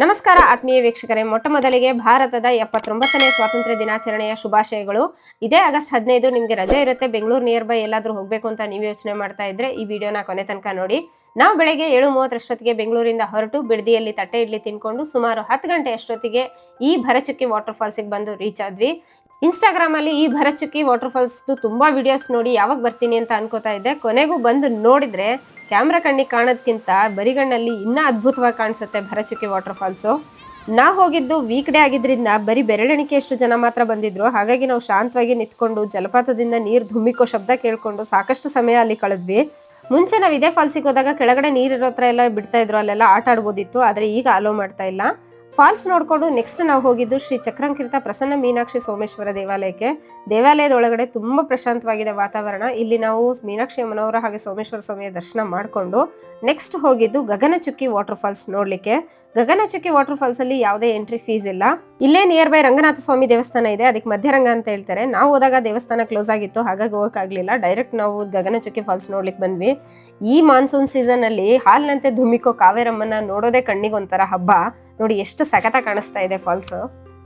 ನಮಸ್ಕಾರ, ಆತ್ಮೀಯ ವೀಕ್ಷಕರೇ. ಮೊಟ್ಟ ಮೊದಲಿಗೆ ಭಾರತದ ಎಪ್ಪತ್ತೊಂಬತ್ತನೇ ಸ್ವಾತಂತ್ರ್ಯ ದಿನಾಚರಣೆಯ ಶುಭಾಶಯಗಳು. ಇದೇ ಆಗಸ್ಟ್ ಹದಿನೈದು ನಿಮಗೆ ರಜೆ ಇರುತ್ತೆ. ಬೆಂಗಳೂರು ನಿಯರ್ ಬೈ ಎಲ್ಲಾದ್ರೂ ಹೋಗ್ಬೇಕು ಅಂತ ನೀವು ಯೋಚನೆ ಮಾಡ್ತಾ ಇದ್ರೆ ಈ ವಿಡಿಯೋನ ಕೊನೆ ತನಕ ನೋಡಿ. ನಾವು ಬೆಳಗ್ಗೆ ಏಳು ಮೂವತ್ತರಷ್ಟೊತ್ತಿಗೆ ಬೆಂಗಳೂರಿಂದ ಹೊರಟು ಬಿಡದಿಯಲ್ಲಿ ತಟ್ಟೆ ಇಡ್ಲಿ ತಿನ್ಕೊಂಡು ಸುಮಾರು ಹತ್ತು ಗಂಟೆ ಅಷ್ಟೊತ್ತಿಗೆ ಈ ಭರಚುಕ್ಕಿ ವಾಟರ್ ಫಾಲ್ಸಿಗೆ ಬಂದು ರೀಚ್ ಆದ್ವಿ. ಇನ್ಸ್ಟಾಗ್ರಾಮ್ ಅಲ್ಲಿ ಈ ಭರಚುಕ್ಕಿ ವಾಟರ್ ಫಾಲ್ಸ್ ತುಂಬಾ ವಿಡಿಯೋಸ್ ನೋಡಿ ಯಾವಾಗ ಬರ್ತೀನಿ ಅಂತ ಅನ್ಕೋತಾ ಇದ್ದೆ. ಕೊನೆಗೂ ಬಂದು ನೋಡಿದ್ರೆ ಕ್ಯಾಮ್ರಾ ಕಣ್ಣಿಗೆ ಕಾಣೋದ್ಕಿಂತ ಬರಿಗಣ್ಣಲ್ಲಿ ಇನ್ನೂ ಅದ್ಭುತವಾಗಿ ಕಾಣಿಸುತ್ತೆ ಭರಚುಕ್ಕಿ ವಾಟರ್ ಫಾಲ್ಸು ನಾ ಹೋಗಿದ್ದು ವೀಕ್ ಡೇ ಆಗಿದ್ರಿಂದ ಬರೀ ಬೆರಳೆಣಿಕೆಯಷ್ಟು ಜನ ಮಾತ್ರ ಬಂದಿದ್ರು. ಹಾಗಾಗಿ ನಾವು ಶಾಂತವಾಗಿ ನಿಂತ್ಕೊಂಡು ಜಲಪಾತದಿಂದ ನೀರು ಧುಮ್ಮಿಕೋ ಶಬ್ದ ಕೇಳಿಕೊಂಡು ಸಾಕಷ್ಟು ಸಮಯ ಅಲ್ಲಿ ಕಳೆದ್ವಿ. ಮುಂಚೆ ನಾವು ಇದೇ ಫಾಲ್ಸಿಗೆ ಹೋದಾಗ ಕೆಳಗಡೆ ನೀರಿರೋ ಹತ್ರ ಎಲ್ಲ ಬಿಡ್ತಾ ಇದ್ರು. ಅಲ್ಲೆಲ್ಲ ಆಟ ಆಡ್ಬೋದಿತ್ತು. ಆದರೆ ಈಗ ಅಲೋ ಮಾಡ್ತಾ ಇಲ್ಲ. ಫಾಲ್ಸ್ ನೋಡಿಕೊಂಡು ನೆಕ್ಸ್ಟ್ ನಾವು ಹೋಗಿದ್ದು ಶ್ರೀ ಚಕ್ರಂಕೀರ್ತ ಪ್ರಸನ್ನ ಮೀನಾಕ್ಷಿ ಸೋಮೇಶ್ವರ ದೇವಾಲಯಕ್ಕೆ. ದೇವಾಲಯದ ಒಳಗಡೆ ತುಂಬಾ ಪ್ರಶಾಂತವಾಗಿದೆ ವಾತಾವರಣ. ಇಲ್ಲಿ ನಾವು ಮೀನಾಕ್ಷಿ ಅಮ್ಮನವರ ಹಾಗೆ ಸೋಮೇಶ್ವರ ಸ್ವಾಮಿಯ ದರ್ಶನ ಮಾಡಿಕೊಂಡು ನೆಕ್ಸ್ಟ್ ಹೋಗಿದ್ದು ಗಗನಚುಕ್ಕಿ ವಾಟರ್ ಫಾಲ್ಸ್ ನೋಡಲಿಕ್ಕೆ. ಗಗನಚುಕ್ಕಿ ವಾಟರ್ ಫಾಲ್ಸ್ ಅಲ್ಲಿ ಯಾವುದೇ ಎಂಟ್ರಿ ಫೀಸ್ ಇಲ್ಲ. ಇಲ್ಲೇ ನಿಯರ್ ಬೈ ರಂಗನಾಥ ಸ್ವಾಮಿ ದೇವಸ್ಥಾನ ಇದೆ. ಅದಕ್ಕೆ ಮಧ್ಯರಂಗ ಅಂತ ಹೇಳ್ತಾರೆ. ನಾವು ಹೋದಾಗ ದೇವಸ್ಥಾನ ಕ್ಲೋಸ್ ಆಗಿತ್ತು. ಹಾಗಾಗಿ ಹೋಗೋಕ್ಕಾಗಲಿಲ್ಲ ಡೈರೆಕ್ಟ್ ನಾವು ಗಗನಚುಕ್ಕಿ ಫಾಲ್ಸ್ ನೋಡ್ಲಿಕ್ಕೆ ಬಂದ್ವಿ. ಈ ಮಾನ್ಸೂನ್ ಸೀಸನ್ ಅಲ್ಲಿ ಹಾಲ್ನಂತೆ ಧುಮಿಕೋ ಕಾವೇರಮ್ಮನ ನೋಡೋದೇ ಕಣ್ಣಿಗೆ ಒಂಥರ ಹಬ್ಬ. ನೋಡಿ, ಎಷ್ಟು ಸಖತ ಕಾಣಿಸ್ತಾ ಇದೆ ಫಾಲ್ಸ್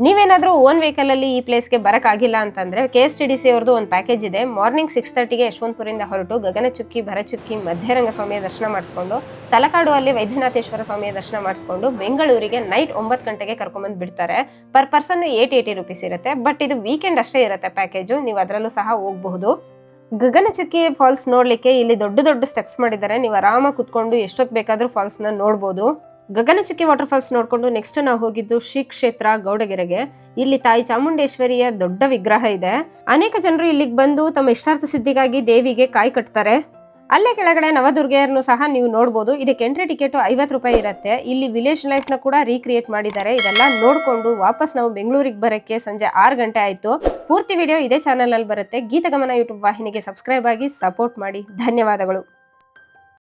ನೀವೇನಾದ್ರೂ ಓನ್ ವೆಹಿಕಲ್ ಅಲ್ಲಿ ಈ ಪ್ಲೇಸ್ಗೆ ಬರಕ್ ಆಗಿಲ್ಲ ಅಂತಂದ್ರೆ K S T D C ಅವ್ರದ್ದು ಒಂದು ಪ್ಯಾಕೇಜ್ ಇದೆ. ಮಾರ್ನಿಂಗ್ ಸಿಕ್ಸ್ ತರ್ಟಿಗೆ ಯಶವಂತಪುರಿಂದ ಹೊರಟು ಗಗನಚುಕ್ಕಿ, ಭರಚುಕ್ಕಿ, ಮಧ್ಯರಂಗ ಸ್ವಾಮಿಯ ದರ್ಶನ ಮಾಡಿಸ್ಕೊಂಡು ತಲಕಾಡು ಅಲ್ಲಿ ವೈದ್ಯನಾಥೇಶ್ವರ ಸ್ವಾಮಿಯ ದರ್ಶನ ಮಾಡಿಸ್ಕೊಂಡು ಬೆಂಗಳೂರಿಗೆ ನೈಟ್ ಒಂಬತ್ತು ಗಂಟೆಗೆ ಕರ್ಕೊಂಬಂದು ಬಿಡ್ತಾರೆ. Per person eight eighty rupees ಇರುತ್ತೆ. ಬಟ್ ಇದು ವೀಕೆಂಡ್ ಅಷ್ಟೇ ಇರುತ್ತೆ ಪ್ಯಾಕೇಜು ನೀವು ಅದರಲ್ಲೂ ಸಹ ಹೋಗಬಹುದು. ಗಗನಚುಕ್ಕಿ ಫಾಲ್ಸ್ ನೋಡ್ಲಿಕ್ಕೆ ಇಲ್ಲಿ ದೊಡ್ಡ ದೊಡ್ಡ ಸ್ಟೆಪ್ಸ್ ಮಾಡಿದ್ದಾರೆ. ನೀವು ಆರಾಮಾಗಿ ಕುತ್ಕೊಂಡು ಎಷ್ಟೊತ್ತು ಬೇಕಾದರೂ ಫಾಲ್ಸ್ನ ನೋಡ್ಬೋದು. ಗಗನಚುಕ್ಕಿ ವಾಟರ್ ಫಾಲ್ಸ್ ನೋಡಿಕೊಂಡು ನೆಕ್ಸ್ಟ್ ನಾವು ಹೋಗಿದ್ದು ಶ್ರೀ ಕ್ಷೇತ್ರ ಗೌಡಗೆರೆಗೆ. ಇಲ್ಲಿ ತಾಯಿ ಚಾಮುಂಡೇಶ್ವರಿಯ ದೊಡ್ಡ ವಿಗ್ರಹ ಇದೆ. ಅನೇಕ ಜನರು ಇಲ್ಲಿಗೆ ಬಂದು ತಮ್ಮ ಇಷ್ಟಾರ್ಥ ಸಿದ್ಧಿಗಾಗಿ ದೇವಿಗೆ ಕಾಯಿ ಕಟ್ತಾರೆ. ಅಲ್ಲೇ ಕೆಳಗಡೆ ನವದುರ್ಗೆಯರನ್ನು ಸಹ ನೀವು ನೋಡ್ಬೋದು. ಇದಕ್ಕೆ ಎಂಟ್ರಿ ಟಿಕೆಟ್ ಐವತ್ತು ರೂಪಾಯಿ ಇರುತ್ತೆ. ಇಲ್ಲಿ ವಿಲೇಜ್ ಲೈಫ್ನ ಕೂಡ ರೀಕ್ರಿಯೇಟ್ ಮಾಡಿದ್ದಾರೆ. ಇದೆಲ್ಲ ನೋಡಿಕೊಂಡು ವಾಪಸ್ ನಾವು ಬೆಂಗಳೂರಿಗೆ ಬರಕ್ಕೆ ಸಂಜೆ ಆರು ಗಂಟೆ ಆಯ್ತು. ಪೂರ್ತಿ ವಿಡಿಯೋ ಇದೇ ಚಾನಲ್ ಅಲ್ಲಿ ಬರುತ್ತೆ. ಗೀತಗಮನ ಯೂಟ್ಯೂಬ್ ವಾಹಿನಿಗೆ ಸಬ್ಸ್ಕ್ರೈಬ್ ಆಗಿ ಸಪೋರ್ಟ್ ಮಾಡಿ. ಧನ್ಯವಾದಗಳು.